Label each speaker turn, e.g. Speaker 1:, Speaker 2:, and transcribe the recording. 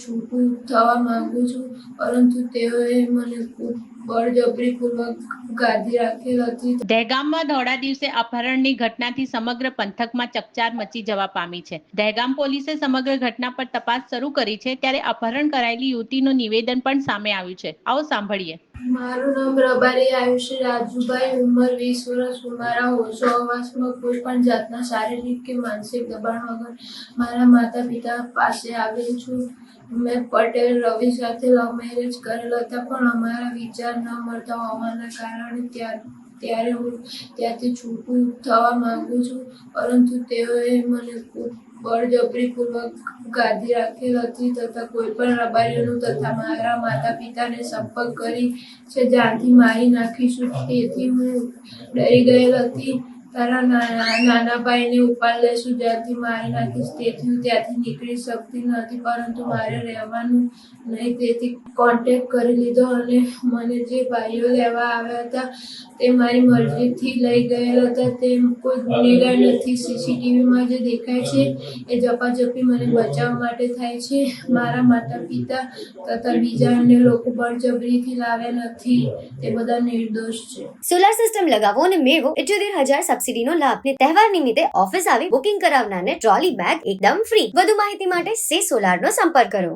Speaker 1: છૂટું થવા માંગુ છું પરંતુ તેઓએ મને બળજબરીપૂર્વક ગાદી રાખેલ હતી.
Speaker 2: દહેગામમાં દોડા દિવસે અપહરણની ઘટનાથી સમગ્ર પંથકમાં ચકચાર મચી જવા પામી છે. દહેગામ પોલીસે સમગ્ર ઘટના પર તપાસ શરૂ કરી છે ત્યારે અપહરણ કરાયેલી યુવતીનું નિવેદન પણ સામે આવ્યું છે. આવો સાંભળીએ.
Speaker 1: મારું નામ પ્રભારી આયુષી રાજુભાઈ ઉંમર વીસ વર્ષ. મારા હોશો અવાસમાં કોઈ પણ જાતના શારીરિક કે માનસિક દબાણ વગર મારા માતા પિતા પાસે આવેલ છું. મેં પટેલ રવિ સાથે લવ મેરેજ કરેલા હતા, પણ અમારા વિચાર ન મળતા હોવાના કારણે ત્યાર હું ત્યાંથી છૂટું થવા માંગુ છું. પરંતુ તેઓએ મને બળજબરીપૂર્વક ગાદી રાખેલ હતી તથા કોઈ પણ રબારીઓનું તથા મારા માતા પિતાને સંપર્ક કરી છે, જ્યાંથી મારી નાખીશું તેથી હું ડરી ગયેલ હતી. તારા નાના નાના ભાઈને ઉપાડ લેશું જ્યાંથી મારી નાખીશ. તેથી હું ત્યાંથી નીકળી શકતી નથી, પરંતુ મારે રહેવાનું નહીં. તેથી કોન્ટેક કરી લીધો અને મને જે ભાઈઓ લેવા આવ્યા હતા, તે મારી મરજીથી લઈ ગયેલા હતા. તે કોઈ ગુનેગાર નથી. સીસીટીવીમાં જે દેખાય છે, એ ઝપાઝપી મને બચાવવા માટે થાય છે. મારા માતા પિતા તથા બીજા અન્ય લોકો બળજબરીથી લાવ્યા નથી. તે બધા નિર્દોષ છે.
Speaker 3: સોલાર સિસ્ટમ લગાવો અને મેળવો. ઇઠ્યોતેર હજાર સબસિડીનો લાભ ને તહેવાર નિમિત્તે ઓફિસ આવી બુકિંગ કરાવનારને ટ્રોલી બેગ એકદમ ફ્રી. વધુ માહિતી માટે સે સોલાર નો સંપર્ક કરો.